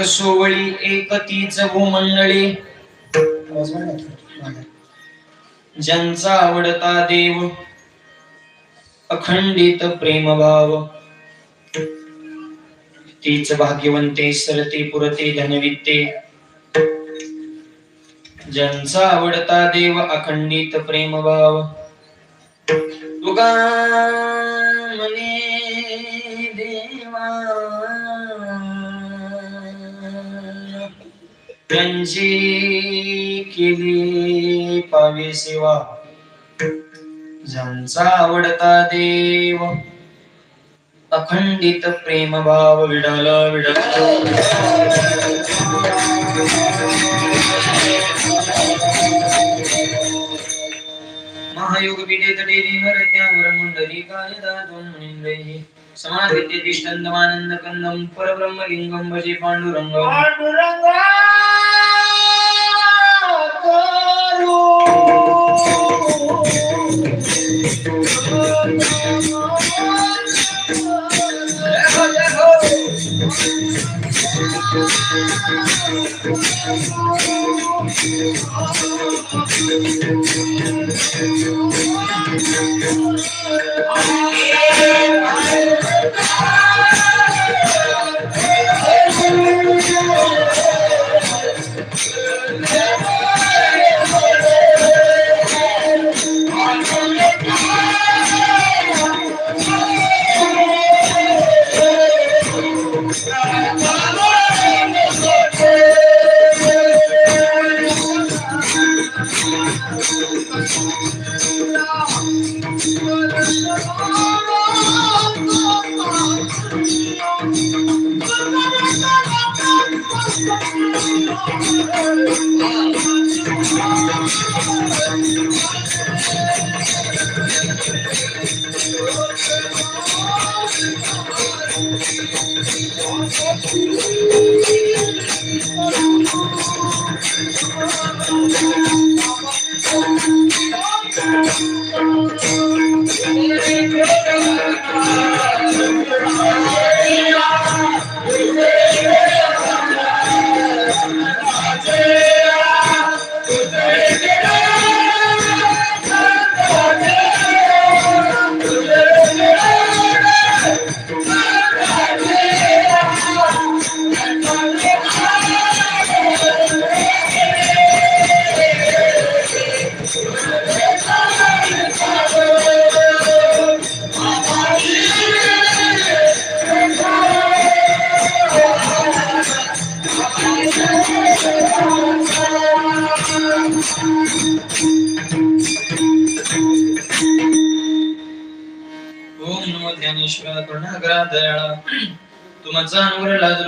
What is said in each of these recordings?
चक्र सोवळी एक तीच हो भूमंडळी ज्यांचा आवडता देव अखंडित प्रेमभाव तीच भाग्यवंते सरते पुरते धनवित्ते. ज्यांचा आवडता देव अखंडित प्रेमभाव तुका म्हणे त्यांची केली पावे सेवा. ज्यांचा आवडता देव. अखंडित प्रेम भाव विडल महायोग विडे तटे नरत्यावर मुंडली काय दातून पांडुरंगा भजे Oh, جيتا جي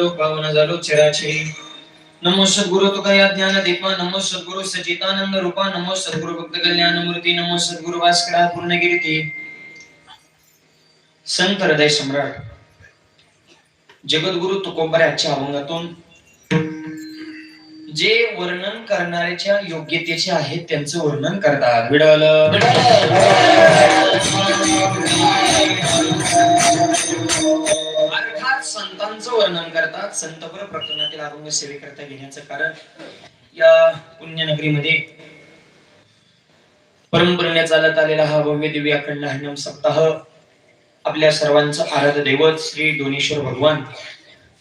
लाजलो पावन झालो चिराची नमो सद्गुरु तुका या ज्ञान दीपा नमो सद्गुरु सचितानंद रूपा नमो सद्गुरु भक्त कल्याण मूर्ती नमो सद्गुरु भास्करा पूर्णगिरी संत हृदय सम्राट जगद्गुरु तुकोबऱ्याच्या अभंगातून जे वर्णन करणाऱ्याच्या योग्यतेचे आहे त्यांचं वर्णन करतात. विडल वर्णन करतात. संतपुर प्रकरणातील अभंग सेवेकरता घेण्याचं कारण या पुण्यनगरीमध्ये परंपरेने चालत आलेला हा भव्य दिव्य अखंड हरिनाम सप्ताह आपल्या सर्वांचं आराध दैवत श्री दोनेश्वर भगवान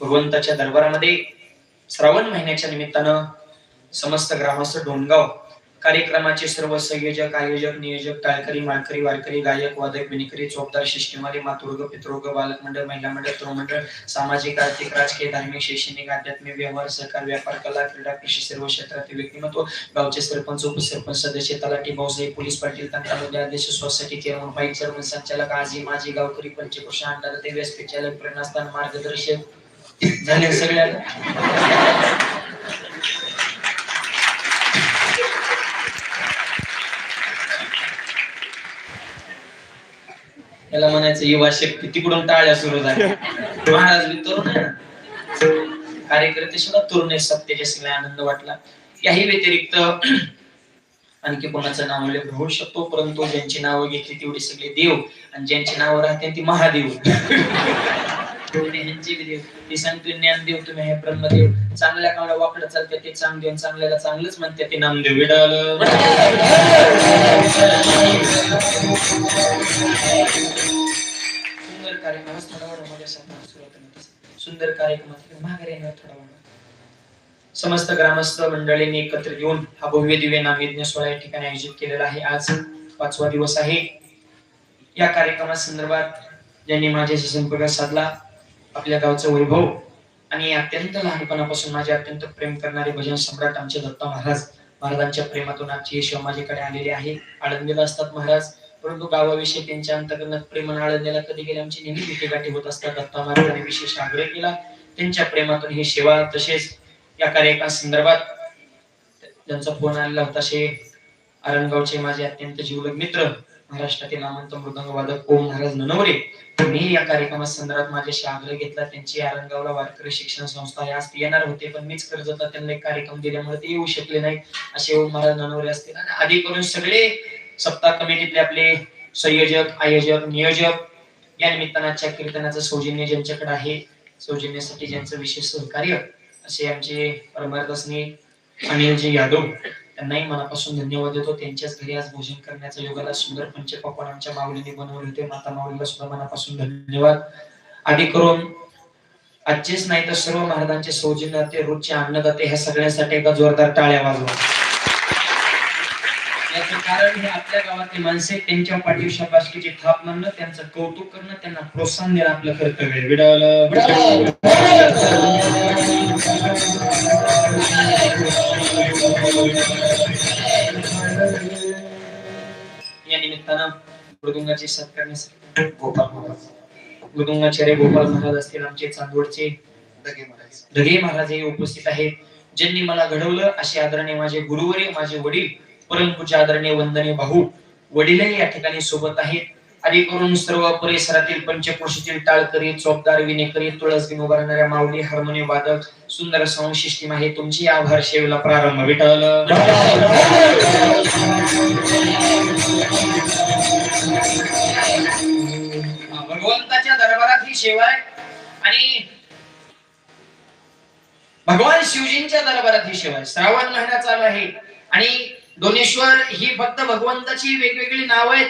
भगवंताच्या दरबारामध्ये श्रावण महिन्याच्या निमित्तानं समस्त ग्रामस्थ डोणगाव कार्यक्रमाचे सर्व संयोजक आयोजक नियोजक टाळकरी माळकरी वारकरी गायक वादक विनिकरी चोपदार शिष्टीमारी मातृग पितृग बालक मंडळ महिला मंडळ तरुण सामाजिक आर्थिक राजकीय धार्मिक शैक्षणिक आध्यात्मिक व्यवहार सहकार व्यापार कला क्रीडा कृषी सर्व क्षेत्रातील व्यक्तिमत्व गावचे सरपंच उपसरपंच सदस्य तलाठी भाऊसाहेब पोलीस पाटील तंत्रामध्ये अध्यक्ष सोसायटी चेअरमन बाईक चेअरमन संचालक आजी माजी गावकरी पंचकृषी अंडार ते व्यासपीठ चालक प्रेरणास्थान मार्गदर्शक. झाले सगळ्या? याला म्हणायचं युवा शक्ती तिकडून टाळ्या सुरू झाल्या. महाराज बी तरुण आहे ना. कार्यकर्ते सुद्धा तरुण आहे सत्तेच्या सगळ्या आनंद वाटला. याही व्यतिरिक्त आणखी कोणाचं नाव उल्लेख होऊ शकतो परंतु ज्यांची नावं घेतली तेवढी सगळे देव आणि ज्यांची नावं राहते ती महादेव. देव. ती सांगतो ज्ञान देव तुम्ही हे ब्रह्मदेव. चांगल्या कामाला वाकडं चालते ते चांगदेव आणि चांगल्याला चांगलंच म्हणते ते नामदेव विडाल सुंदर कार्यक्रम थोडा माझ्या सुरुवात सुंदर कार्यक्रमात माघारी येणार थोडा समस्त ग्रामस्थ मंडळींनी एकत्र येऊन हा भव्य दिव्य नामयज्ञ सोहळा या ठिकाणी आयोजित केलेला आहे. आज पाचवा दिवस आहे. या कार्यक्रमा संदर्भात ज्यांनी माझ्याशी संपर्क साधला आपल्या गावचा वैभव आणि अत्यंत लहानपणापासून माझे अत्यंत प्रेम करणारे भजन सम्राट आमचे दत्ता महाराज. महाराजांच्या प्रेमातून आजची यश माझ्याकडे आलेले आहे. आळंदीला असतात महाराज. परंतु गावाविषयी त्यांच्या अंतकरणात प्रेम आळंदीला कधी गेले आमची नेहमी भेटीगाठी होत असतात. दत्ता महाराजांनी विशेष आग्रह केला. त्यांच्या प्रेमातून ही सेवा तसेच या कार्यक्रमा संदर्भात ज्यांचा फोन आलेला होता. असे आरणगावचे माझे अत्यंत जीवलग मित्र महाराष्ट्रातील नामांत मृदंग वादक ओम महाराज ननवरे मी या कार्यक्रमा संदर्भात माझ्याशी आग्रह घेतला. त्यांची आरणगावला वारकरी शिक्षण संस्था या आज येणार होते पण मीच कर्जता त्यांना एक कार्यक्रम दिल्यामुळे ते येऊ शकले नाही. असे ओम महाराज ननवरे असतील. आणि आधी करून सगळे सप्ताह कमिटीतले आपले संयोजक आयोजक नियोजक या निमित्तानं आजच्या कीर्तनाचं सौजन्य ज्यांच्याकडे आहे सौजन्यासाठी ज्यांचं विशेष सहकार्य असे आमचे परमार्थसनी अनिलजी यादव. त्यांनाही मनापासून धन्यवाद देतो. त्यांच्याच घरी आज भोजन करण्याचा योगाला सुंदर पंचपक्वान आमच्या माऊलीने बनवले होते. माता माऊलीला सुद्धा मनापासून धन्यवाद. आधी करून आजचेच नाही तर सर्व महाराजांचे सौजन्याते रोजचे अन्नदाते ह्या सगळ्यांसाठी एकदा जोरदार टाळ्या वाजवा. याचं कारण हे आपल्या गावातली माणसे त्यांच्या पाठीवर शाबासकीची थाप मानणं त्यांचं कौतुक करणं त्यांना प्रोत्साहन देणं आपलं कर्तव्य विडावलं या निमित्तानं मृदुंगाचे सत्कारण्यासाठी गोपाल महाराज. मृदुंगाचार्य गोपाल महाराज असतील आमचे चांदवडचे ढगे महाराज. हे उपस्थित आहेत. ज्यांनी मला घडवलं असे आदरणीय माझे गुरुवरे माझे वडील. परमपूज्य आदरणीय वंदने भाऊ. वडीलही या ठिकाणी सोबत आहेत. आधी करून सर्व परिसरातील पंचकोशीतील टाळकरी चोपदार विनेकरी तुळस घेऊन उभा माऊली हार्मोनियम वादक सुंदर साऊंड सिस्टीम आहे. तुमची आभार सेवेला प्रारंभ विठ्ठल. भगवंताच्या दरबारात ही सेवा आहे. आणि भगवान शिवजींच्या दरबारात ही सेवा आहे. श्रावण महिना चालू आहे. आणि दोनेश्वर ही फक्त भगवंताची वेगवेगळी नाव आहेत.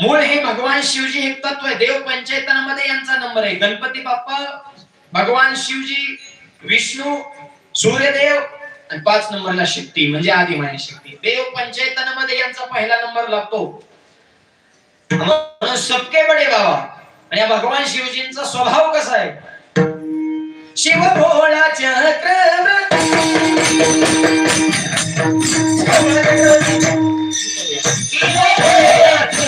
मूळ हे भगवान शिवजी हे तत्व आहे. देव पंचायतनामध्ये यांचा नंबर आहे. गणपती बाप्पा भगवान शिवजी विष्णू सूर्यदेव आणि पाच नंबरला शक्ती म्हणजे आदिमाय शक्ती देव पंचायतनामध्ये यांचा पहिला नंबर लागतो. सबके बडे बाबा. आणि या भगवान शिवजींचा स्वभाव कसा आहे? शिव भोळा चक्रवर्ती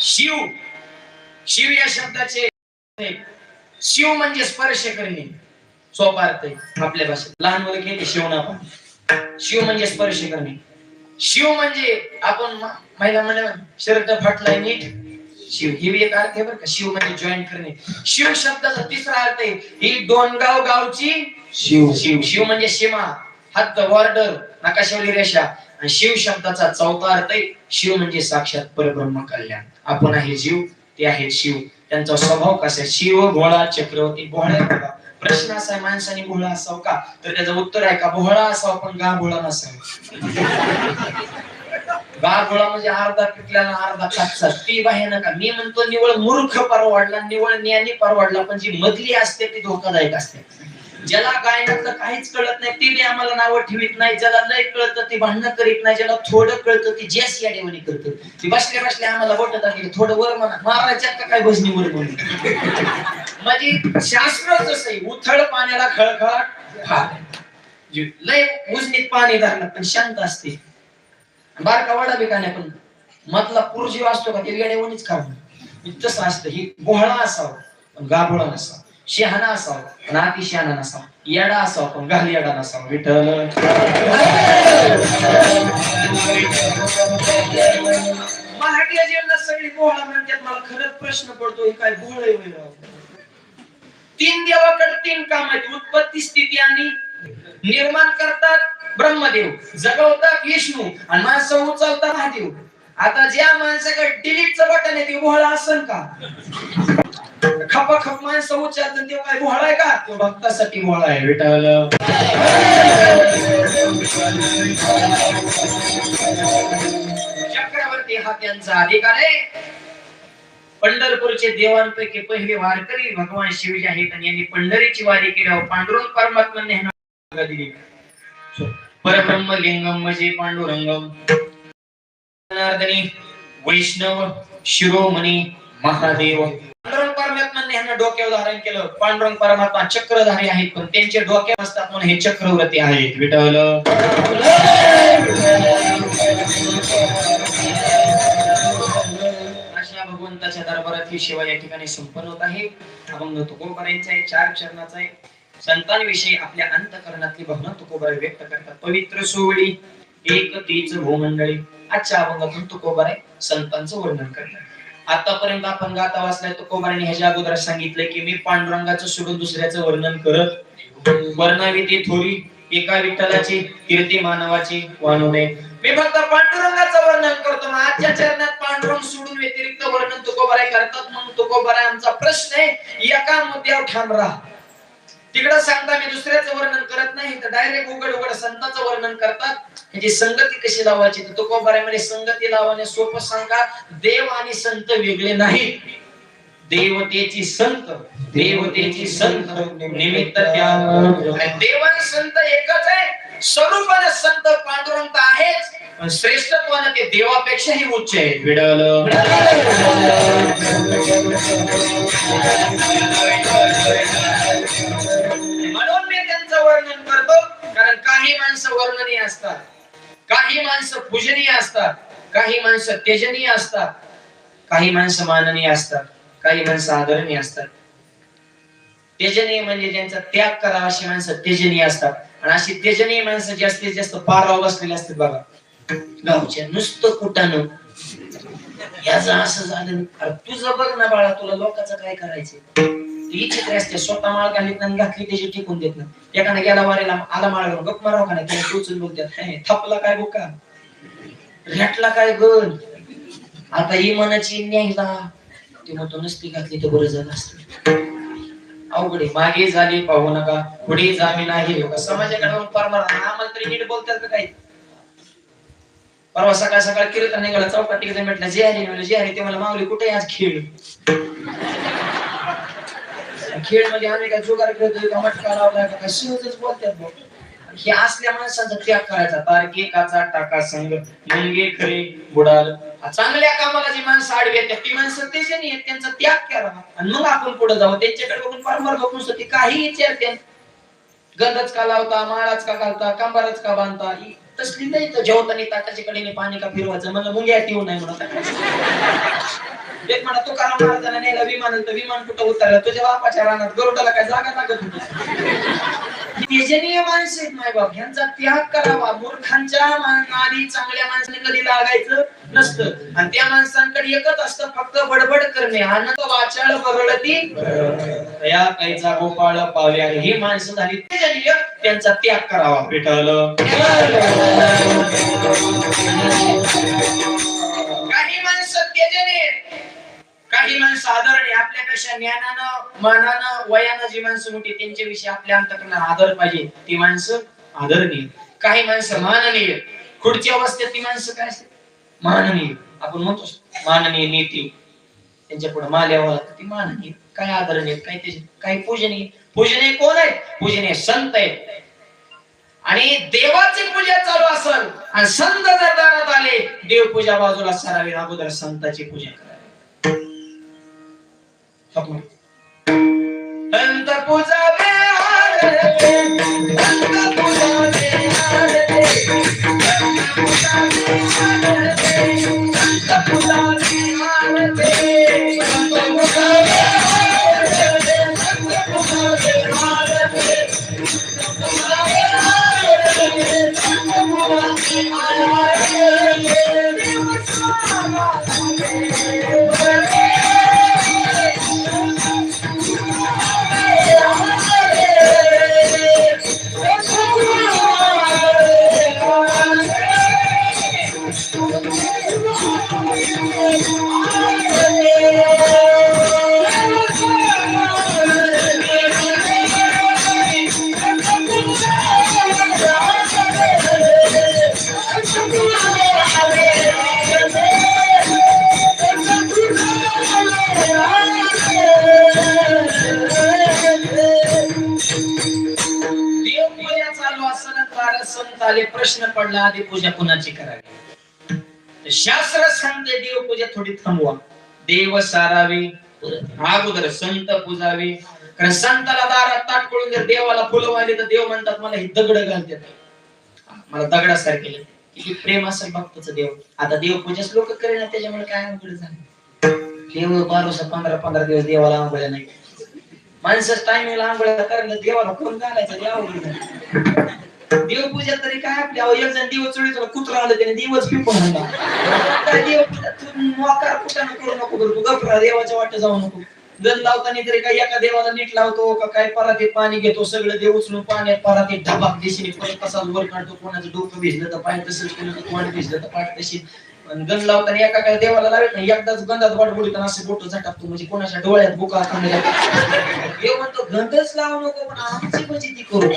शिव. शिव या शब्दाचे शिव म्हणजे स्पर्श करणे. सोपा अर्थ आहे आपल्या भाषेत. लहान मुलं घेते शिवना आपण शिव म्हणजे स्पर्श करणे. शिव म्हणजे आपण महिला म्हणजे शर्ट फाटलाय नीट. शिव ही एक अर्थ आहे बरं का. शिव म्हणजे जॉईन करणे. शिव शब्दाचा तिसरा अर्थ आहे ही दोन गाव गावची शिव. शिव. शिव म्हणजे सीमा हद्द बॉर्डर नकाशावरी रेषा. आणि शिव शब्दाचा चौथा अर्थ आहे शिव म्हणजे साक्षात परब्रह्म कल्याण. आपण आहे जीव ते आहे शिव. त्यांचा स्वभाव कसा शिव भोळा चक्रवर्ती बघा. प्रश्न असा आहे माणसाने भोळा असावं का? तर त्याचं उत्तर आहे का भोळा असावा पण गा भोळा नसावा. गा भोळा म्हणजे अर्धा पिकल्याला अर्धा कच्चा ती बाहेर नका. मी म्हणतो निवळ मूर्ख परवडला निवळ ज्ञानी परवडला पण जी मधली असते ती धोकादायक असते. ज्याला गायनातलं काहीच कळत नाही ते बी आम्हाला नावं ठेवीत नाही. ज्याला लय कळतं ती भांडणं करीत नाही. ज्याला थोडं कळतं ते जेस या देवानी करतं. ती बसल्या बसल्या आम्हाला बोटत आली थोडं वर म्हणा महाराजात काय भजनी वर म्हणून म्हणजे शास्त्र जसं आहे उथळ पाण्याला खळखळाट फार. लय उजनीत पाणी धरणं पण शांत असते. बारका वाडा बी का नाही पण मधला पूर जीव असतो का ते वेळेवणीच खावं तसं म्हणजे असतं ही गोहळा असावा पण गाभोळा नसावा. शहाणा असावा पण अति शहाणा नसावा. येडा असावा पण गाल येडा नसावा. विठ्ठल. मराठी जीवनात सगळी गोहळा म्हणतात मला खरंच प्रश्न पडतो हे काय गोहळ तीन देवाकडे तीन काम आहेत. उत्पत्ती स्थिती आणि निर्माण करतात ब्रह्मदेव. जगवतात विष्णू आणि माणसं उचलतात महादेव. आता ज्या माणसाकडे डिलीटचं बटन आहे ते गोहळा असन का? खपा खप माणसं उचलत ते काय गोहळा आहे का? तो भक्तासाठी गोहळा आहे चक्रवर्ती हा त्यांचा अधिकार आहे. पंढरपूरचे देवांपैकी पहिले वारकरी भगवान शिवजी आहेत आणि यांनी पंढरीची वारी केल्यावर पांडुरंग परमात्म्याने दिली. परब्रह्म लिंगम म्हणजे पांडुरंगम. वैष्णव शिरोमणी महादेव. पांडुरंग परमात्म्याने ह्यांना डोक्यावर धारण केलं. पांडुरंग परमात्मा चक्रधारी आहेत पण त्यांचे डोक्यावर असतात म्हणून हे चक्रवर्ती आहेत. विठ्ठल. भगवंताच्या दरबारात ही सेवा या ठिकाणी संपन्न होत आहे. अभंग तुकोबारांचा आहे चार चरणाचा आहे. संतांविषयी आपल्या अंतकरणातली भावना तुकोबारा व्यक्त करतात. पवित्र सोवळी एक तीच भूमंडळी. आजच्या अभंगातून तुकोबार संतांचं वर्णन करतात. आतापर्यंत आपण गाता वाचलाय तुकोबाराने ह्याच्या अगोदर सांगितलंय की मी पांडुरंगाचं सोडून दुसऱ्याचं वर्णन करत वर्णावी ते थोरी एका विठ्ठलाची कीर्ती मानवाची वाणू नये मी फक्त पांडुरंगाचं वर्णन करतो. मग आजच्या चरणात पांडुरंग सोडून व्यतिरिक्त वर्णन तुकोबाराय करतात. म्हणून तुकोबाराय आमचा प्रश्न आहे एका मुद्द्यावर ठाम राहा. तिकडं सांगता मी दुसऱ्याचं वर्णन करत नाही तर डायरेक्ट उघड उघड संतांचं वर्णन करतात. म्हणजे संगती कशी लावायची? तर म्हणजे संगती लावणे सोपं सांगा. देव आणि संत वेगळे नाही. देवतेची संत देवतेची संत. निमित्त द्या देव आणि संत एकच आहे. स्वरूपाने संत पांडुरंग तर आहेच पण श्रेष्ठत्वाने ते देवापेक्षाही उच्च आहे विडल म्हणून मी त्यांचं वर्णन करतो कारण काही माणसं वर्णनीय असतात काही माणसं पूजनीय असतात काही माणसं तेजनीय असतात काही माणसं माननीय असतात काही माणसं आदरणीय असतात. तेजनीय म्हणजे ज्यांचा त्याग करा अशी माणसं तेजनीय असतात. आणि अशी तेजनीय माणसं जास्तीत जास्त पारावर बसलेली असतात बघा. गावच्या नुसतं कुटानं. याच असं झालं अरे तुझं बघ ना बाळा तुला लोकांचं काय करायचं इच्छित असते स्वतः माळ घालीत घातली त्याची टिकून देत ना. एकाने गेला वारेला आला माळावर गप माराव का नाही? टोचून बोलतात थपला काय बुका रेटला काय गण? आता इमानाची न्यायला. ते म्हणतो नसती घातली तर बरं झालं असतं. अवघडे. मागे झाली पाहू नका. पुढे जामी नाही. समाजाकडून का आम्हाला तरी नीट बोलतात का काही? परवा सकाळ सकाळ कीर्तन निघाला चौकात तिकडे म्हटलं जे आहे म्हणलं जे आहे ते मला माऊली कुठे आहे आज खेळ? खेळ म्हणजे आम्ही काय जुगार खेळतोय का मटका लावला का काय? सहजच बोलतात बुवा. हे असल्या माणसाचा त्याग करायचा. तारकेकाचा टाका संग. मुंगे खरे बुडाल. चांगल्या कामाला जी माणसं आडवी आहेत ती माणसं त्याचे नाही आहेत, त्यांचा त्याग करा आणि मग आपण पुढे जाऊ. त्यांच्याकडे बघून परमार बघून ती काही विचारते गंधच का लावता माळाच का घालता कांबारच का बांधता तसली नाही तर जेवताना ताटाच्या कडेने पाणी का फिरवायचं? म्हणलं मुंग्यात येऊ नये म्हणून. एक म्हणा तू कारण महाराजांना नेला विमान तर विमान कुठं उतरलं? तुझ्या बापाच्या रानात गरुडाला काय जागा लागत होती? तेजनीय माणसं आहेत मायबाप ह्यांचा त्याग करावा. मूर्खांच्या नादी चांगल्या माणसाने कधी लागायचं? नसतं. आणि त्या माणसांकडे एकच असतं फक्त बडबड करणे. आनंद वाचाळ बरळती या काहीचा गोपाळ पावे आहे. ही माणसं झाली. तेजनीय त्यांचा त्याग करावा. पेटलं काही माणसं आहेत. काही माणसं आदरणीय आपल्यापेक्षा ज्ञानानं मानानं वयानं जी माणसं मोठी त्यांच्याविषयी आपल्या अंतकरणात आदर पाहिजे. ती माणसं आदरणीय काही माणसं माननीय खुडची अवस्थेत ती माणसं काय असते माननीय आपण म्हणतो माननीय नीती. त्यांच्या पुढे माल्यावर ती माननीय काय आदरणीय काय त्याचे काही पूजनीय? पूजनीय कोण आहेत? पूजनीय संत आहेत. आणि देवाची पूजा चालू असेल आणि संत जर दारात आले देवपूजा बाजूला सरावी अगोदर संताची पूजा करावी. संत すげえ! पडला आधी पूजा कुणाची करावी? शास्त्र सांगते देवपूजा थोडी थांबवा. देव सारावे अगोदर संत पूजावे. कारण संताला दारात ताट पडून जर देवाला फुलं तर देव म्हणतात मला ही दगड घालतात मला दगडासारखे किती प्रेम असेल भक्तच देव. आता देवपूजाच लोक करेना त्याच्यामुळे काय अवघड झालं? देव बारोसा पंधरा पंधरा दिवस देवाला आंघोळ्या नाही. माणसं टायमिंगला आंघोळ्या करायला देवाला कोण घालायचं? देव अवघड झालं. देवपूजा तरी काय आपल्या अहो, एक जण दिवस चोळी कुत्रा आलं त्याने दिवस पिपून आणला देवपूजा तू मोकार कुठं करू नको करू तू गप्रा देवाच्या वाट जाऊ नको. गण लावताना तरी काय एका देवाला नीट लावतो का काय परातीत पाणी घेतो सगळं देव उचलून पाण्यात परातीत ढबाक दिशेने परत कसा वर काढतो कोणाचं डोकं भिजलं तर पाय तसंच केलं तर तोंड भिजलं तर पाठ तशी पण लावताना एका काय देवाला लावत नाही एकदाच गंधात वाट बुडताना असे बोट झटाकतो म्हणजे कोणाच्या डोळ्यात बुका थांबल्या म्हणजे. देव म्हणतो गंधच लावू नको पण आमची ती करू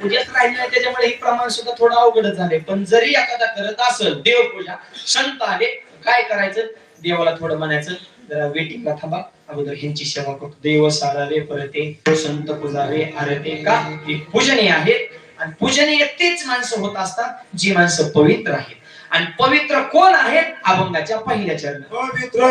पूजेच राहिली नाही त्याच्यामुळे हे प्रमाण सुद्धा थोडं अवघडच झाले पण जरी एखादा करत असेल देवपूजा संत आले काय करायचं? देवाला थोडं म्हणायचं जरा वेटिंगला थांबा अगोदर ह्यांची सेवा करतो. देव सारावे परते संत पूजावे आरते का? हे पूजनीय आहेत. आणि पूजनीय तेच माणसं होत असतात जी माणसं पवित्र आहेत. आणि पवित्र कोण आहेत अभंगाच्या पहिल्या चरण पवित्र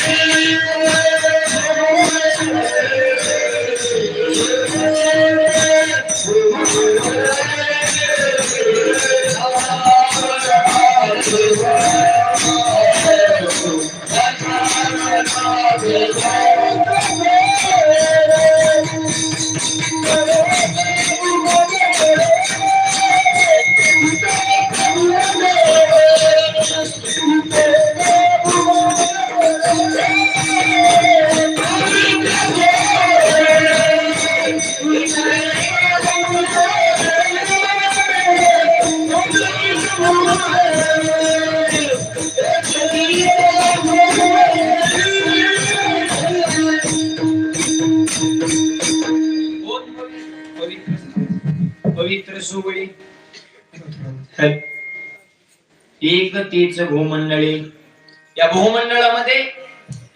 सोहळी कोण एक तीच भूमंडळी. या भूमंडळामध्ये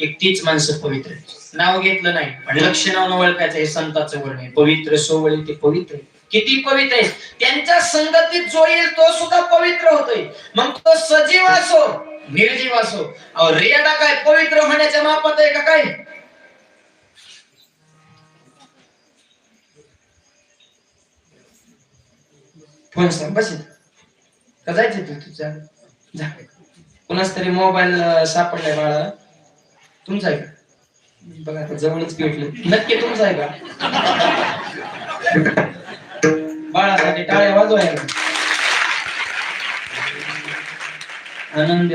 एक तीच माणसं पवित्र. नाव घेतलं नाही पण लक्षणावरून ओळखायचं हे संताचं वर्ण आहे. पवित्र सोवळी ते पवित्र. किती पवित्र आहे? त्यांच्या संगतीत जो येईल तो सुद्धा पवित्र होतोय. मग तो सजीव असो निर्जीव असो रेडा काय? पवित्र होण्याच्या मापात आहे का काय? फोन सांग बस का जायचं तू तुझ्या जा. कुणाच तरी मोबाईल सापडलाय बाळा. तुमचा आहे का? बघा आता जवळच भेटलं. नक्की तुमचा आहे का? बाळासाठी टाळ्या वाजवायला. आनंद.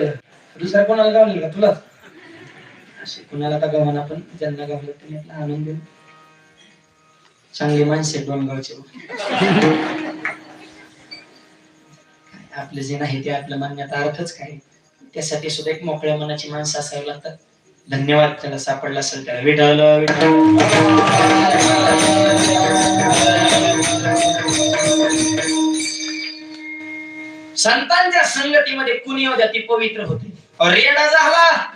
दुसरा कोणाला गावलेला का? तुला असे कुणाला का गावाना पण ज्यांना गावलं त्यांनी आपला आनंद चांगली माणसे आहेत डोंगरचे आपलं जे नाही ते आपलं मान्यता अर्थच काय. त्यासाठी सुद्धा एक मोकळ्या मनाची माणसं असावी लागतात. धन्यवाद त्याला सापडला असेल त्याला. विठाल संतांच्या संगतीमध्ये कुणी होत्या ती पवित्र होते. रेडा झाला.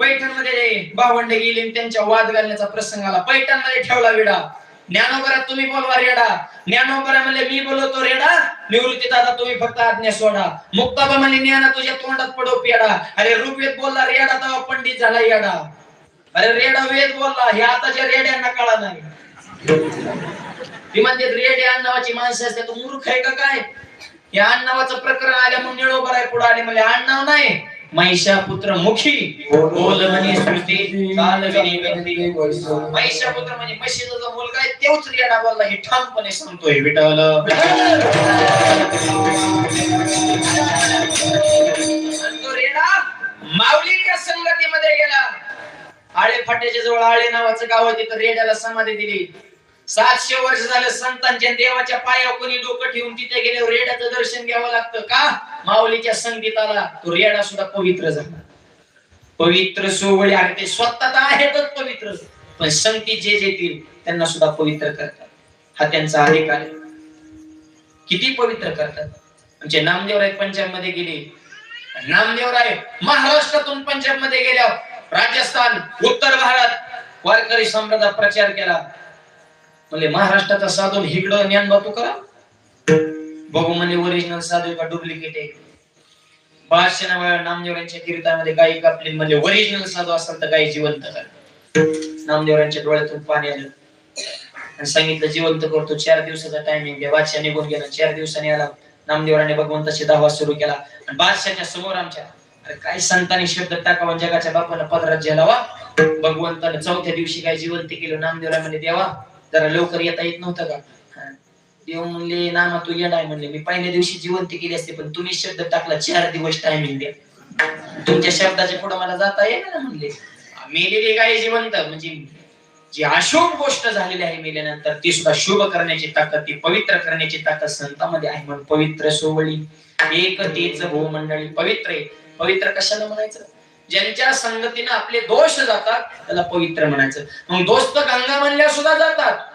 पैठणमध्ये भावंड गेले त्यांच्या वाद घालण्याचा प्रसंग आला. पैठणमध्ये ठेवला विडा. ज्ञानोबरा तुम्ही बोलवा रेडा. ज्ञानोबरा म्हणले मी बोलवतो रेडा. निवृत्ती दादा तुम्ही फक्त आज्ञा सोडा. मुक्ताबा म्हणले ज्ञाना तुझ्या तोंडात पडो पेडा. अरे ऋग्वेद बोलला रेडा तवा पंडित झाला येडा. अरे रेडा वेद बोलला हे आताच्या रेड्यांना कळा नाही. ती म्हणते रेड्या नावाची माणसं असते तू मूर्ख आहे का काय? या नावाचं प्रकरण आल्या म्हणून निळोबर आहे पुढे आले म्हणजे अण्णाव नाही. महिषा पुत्र मुखी बोल म्हणे सृष्टी चालविणी व्यक्ती महिषापुत्र म्हणजे म्हशीचा जो मुलगा आहे तेच रेडा बोलला हे ठामपणे सांगतोय आणि तो रेडा माऊलीच्या संगतीमध्ये गेला. आळे फाट्याच्या जवळ आळे नावाचं गाव आहे तिथं रेड्याला समाधी दिली. सातशे वर्ष झालं संतांच्या देवाच्या पायावर कोणी डोकं ठेवून तिथे गेल्यावर रेड्याचं दर्शन घ्यावं लागतं का? माऊलीच्या संगीताला तो रेडा सुद्धा पवित्र झाला. पवित्र सोवळी आणि ते स्वतः तर आहेतच पवित्र. पण संगती जे जेतील त्यांना सुद्धा पवित्र करतात. हा त्यांचा आहे आहे. किती पवित्र करतात? म्हणजे नामदेवराय पंजाबमध्ये गेले. नामदेवराय महाराष्ट्रातून पंजाबमध्ये गेल्या राजस्थान उत्तर भारत वारकरी संप्रदाय प्रचार केला. म्हणजे महाराष्ट्राचा साधू हिकडं ज्ञान बातू करा. बघू म्हणजे ओरिजिनल साधू का डुप्लिकेट आहे? बादशाह वेळा नामदेवरांच्या कीर्तनामध्ये गायी कापली म्हणजे ओरिजिनल साधू असेल तर गायी जिवंत कर. नामदेवरांच्या डोळ्यातून पाणी आलं. आणि सांगितलं जिवंत करतो चार दिवसाचा टायमिंग घ्या बादशाह निघून गेला. चार दिवसांनी आला. नामदेवराने भगवंताशी दावा सुरू केला. आणि बादशाच्या समोर आमच्या अरे काय संतांनी शब्द टाकावा जगाच्या बापाला पदरात झेलावा भगवंताने चौथ्या दिवशी काय जिवंत केलं. नामदेवरा म्हणे देवा जरा लवकर येता येत नव्हतं का? देव म्हणले नामा तू येणार म्हणले. मी पहिल्या दिवशी जिवंत केली असते पण तुम्ही शब्द टाकला. चार दिवस टायमिंग द्या. तुमच्या शब्दाच्या पुढे मला जाता येणार ना म्हणले. मेलेली काय जिवंत? म्हणजे जी अशुभ गोष्ट झालेली आहे मेल्यानंतर ती सुद्धा शुभ करण्याची ताकद ती पवित्र करण्याची ताकद संतामध्ये आहे. म्हणून पवित्र सोवळी एक तेच भूमंडळी पवित्र आहे. पवित्र कशाला म्हणायचं? ज्यांच्या संगतीनं आपले दोष जातात त्याला पवित्र म्हणायचं मग दोस्त गंगा म्हणल्या सुद्धा जातात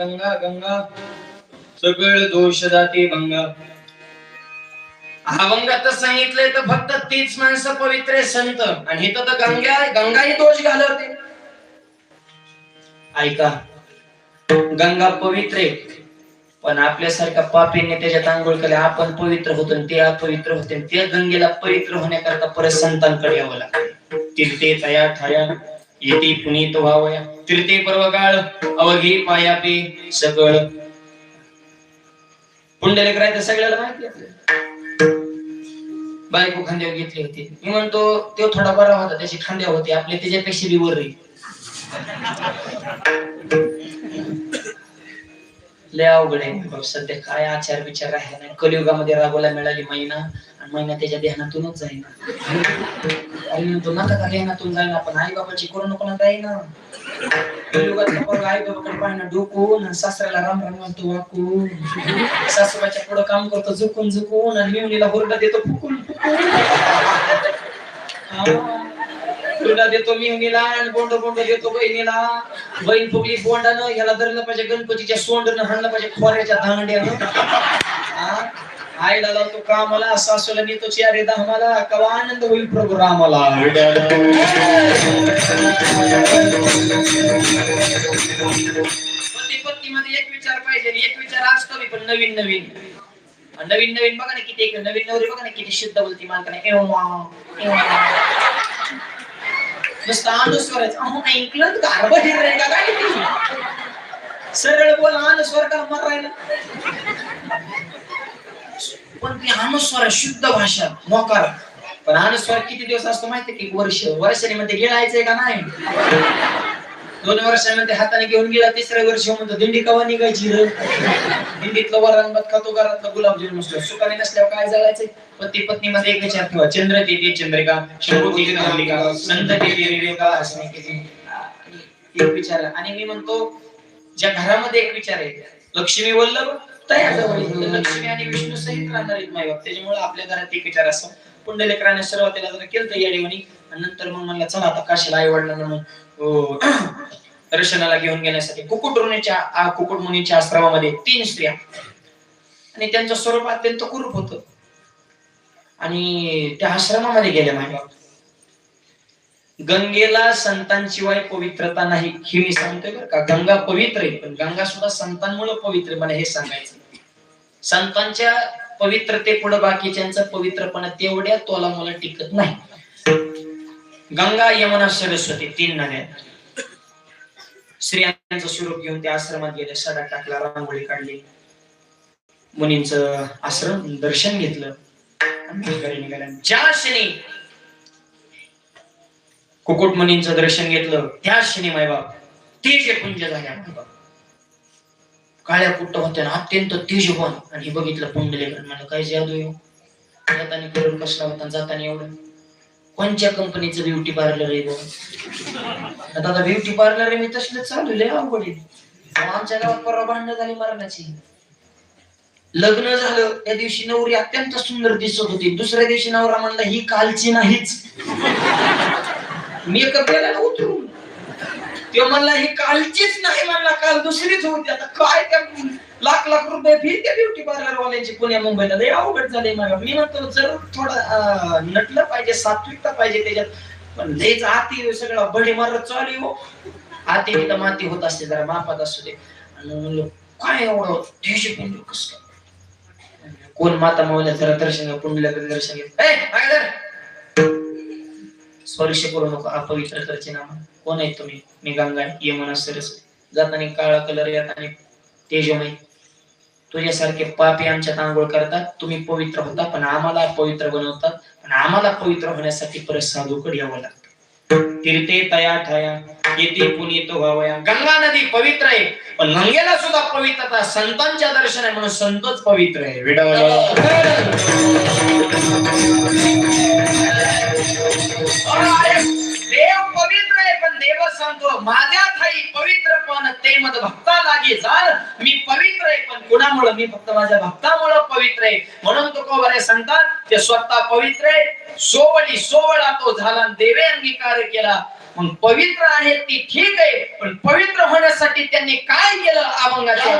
गंगा गंगा. सगळे दोष जाते भंग. अभंगात सांगितलंय तर फक्त तीच माणसं पवित्र संत. आणि इथं तर गंगा गंगाही दोष घालवते. ऐका. गंगा पवित्र. पण आपल्यासारख्या पापीने त्याच्यात आंघोळ केले आपण पवित्र होतो ते अपवित्र होते. त्या गंगेला पवित्र होण्याकरता परत संतांकडे यावं लागतं. तीर्थे तया थया येते पुनीत व्हावया. तीर्थे पर्वकाळ अवघी पायापे सगळ पुंडलेक राहते सगळ्याला माहिती आपल्याला. बायको खांद्यावर घेतली होती. मी म्हणतो तो थोडा बरा होता त्याची खांद्या होती. आपले त्याच्यापेक्षा बी वर लय अवघड आहे. सध्या काय आचार विचार आहे ना? कलियुगामध्ये रागोला मिळाली महिना. महिना त्याच्या ध्यानातूनच जाईना. आई म्हणतो नका का ध्यानातून जाईना पण आई बाबाची कोरोना नको जाईल जाईना? आई बाबाकडे पाहिना डोकून आणि सासऱ्याला राम राम म्हणतो वाकून. सासूबाच्या पुढं काम करतो झुकून झुकून आणि मिवणीला हुरडा देतो फुकून फुकून. हा. हुरडा देतो मिवणीला आणि बोंड बोंड देतो बहिणीला. बहीण फुगली बोंडानं ह्याला धरलं पाहिजे गणपतीच्या सोंडनं हाणलं पाहिजे खोऱ्याच्या दांड्यानं. हा? आईला लावतो कामाला सासूला नेतो चारे धामाला कवा आनंद होईल प्रभू रामाला? पती पत्नी मध्ये एक विचार पाहिजे एक विचार असतो बी, पण नवीन नवीन. नवीन नवीन बघा ना किती नवीन नवरी बघा ना किती शुद्ध बोलती मालकाने एव्हा एव्हा नुसतं अनुस्वरच. अहो ऐकलं गारबा रे का काय सरळ बोल अनुस्वर का मर राहिला? पण ती अनुस्वार शुद्ध भाषा मोकार. पण अनुस्वार किती दिवस असतो माहिती की? वर्ष. वर्षाने मध्ये गिळायचंय का नाही? दोन वर्षामध्ये हाताने घेऊन गेला तिसऱ्या वर्षी म्हणतो दिंडी कवा निघायची रे? दिंडीतलं वरण भात खातो घरातलं गुलाबजामुन असतो सुखाने नसल्यावर काय झालायचंय पती पत्नी मध्ये एक विचार ठेवा. चंद्र ते चंद्रिका शोभती धार्मिका संत ते विवेका असणे किती एक विचार. आणि मी म्हणतो ज्या घरामध्ये एक विचार आहे लक्ष्मी वल्लभ तयार जवळ लक्ष्मी आणि विष्णू सहित राहणार आहेत मायबाप. त्याच्यामुळे आपल्या घरात एक विचार असो पुंडलेकराने सुरुवातीला जर केलं येडीवणी आणि नंतर मग म्हणलं चला आता काशीला आई वडिलांना म्हणून रशनाला दर्शनाला घेऊन घेण्यासाठी. कुकुट मुनीच्या आ, कुकुट मुनीच्या आश्रमामध्ये तीन स्त्रिया. आणि त्यांचं स्वरूप अत्यंत कुरूप होत. आणि त्या आश्रमामध्ये गेल्या माईबाप गंगेला संतांशिवाय पवित्रता नाही ही मी सांगतोय बरं का. गंगा पवित्र आहे पण गंगा सुद्धा संतांमुळे पवित्र मला हे सांगायचं संतांच्या पवित्रते पुढे बाकीच्यांचं पवित्रपणा तेवढ्या तोला मला टिकत नाही. गंगा यमुना सरस्वती तीन नद्या स्त्रियांचं स्वरूप घेऊन त्या आश्रमात गेले सडा टाकला रांगोळी काढली. मुनींचं आश्रम दर्शन घेतलं. ज्या क्षणी कुकुट मुनींचं दर्शन घेतलं त्या क्षणी मायबाप पुंज झाल्या मायबाप काळ्या पुट्ट होत्या ना अत्यंत तेजवान. आणि हे बघितलं पुंडलेकर म्हणलं काय जादू येऊ हो. जाताना करून कसला होता जाताना एवढं. कोणत्या कंपनीचं ब्युटी पार्लर आहे बघ? आता ब्युटी पार्लर आहे मी तसलं चालू लय अवघड आहे. आमच्या गावात परवा भांडणं झाली मरणाची. लग्न झालं त्या दिवशी नवरी अत्यंत सुंदर दिसत होती. दुसऱ्या दिवशी नवरा म्हणला ही कालची नाहीच. मेकअप केला उतरून. तो म्हणला ही कालचीच नाही म्हणला काल दुसरीच होती आता काय त्या लाख लाख रुपये फी त्या ब्युटी पार्लर वाल्यांची पुण्या मुंबईला. लय अवघड झाले मला. मी म्हणतो जर थोडं नटलं पाहिजे सात्विकता पाहिजे त्याच्यात. पण लयच आती सगळं बडी मारत चालू हो. आती तिथं माती होत असते जरा मापात असू दे. आणि म्हणलो काय एवढं देशी पुंड कस कोण माता मावल्या जरा दर्शन पुंडल्या दर्शन घेत ए, काय स्पर्श करू नको अपवित्र करचे नाम कोण आहे तुम्ही? मी गंगा यमुना सरस्वती. जाताना काळा कलर येताना तेजमय. तुझ्यासारखे पापी आमच्यात आंघोळ करतात. तुम्ही पवित्र होता पण आम्हाला पवित्र बनवतात. पण आम्हाला पवित्र होण्यासाठी परत साधूकडे यावं लागतं. तीर्थे तया ठया. येथे पुनीत व्हावया गंगा नदी पवित्र आहे. पण गंगेला सुद्धा पवित्रता संतांच्या दर्शन आहे म्हणून संतच पवित्र आहे. अरे, देव पवित्र आहे पण देव सांगतो माझ्या ठाई पवित्र पण ते मत भक्ता लागे जाल. मी पवित्र आहे पण कुणामुळे? मी फक्त माझ्या भक्तामुळे पवित्र आहे. म्हणून तो बरे सांगतात ते स्वतः पवित्र आहे. सोवळी सोवळा तो झाला देवे अंगीकार केला. मग पवित्र आहे ती ठीक आहे पण पवित्र होण्यासाठी त्यांनी काय केलं? अभंगाच्या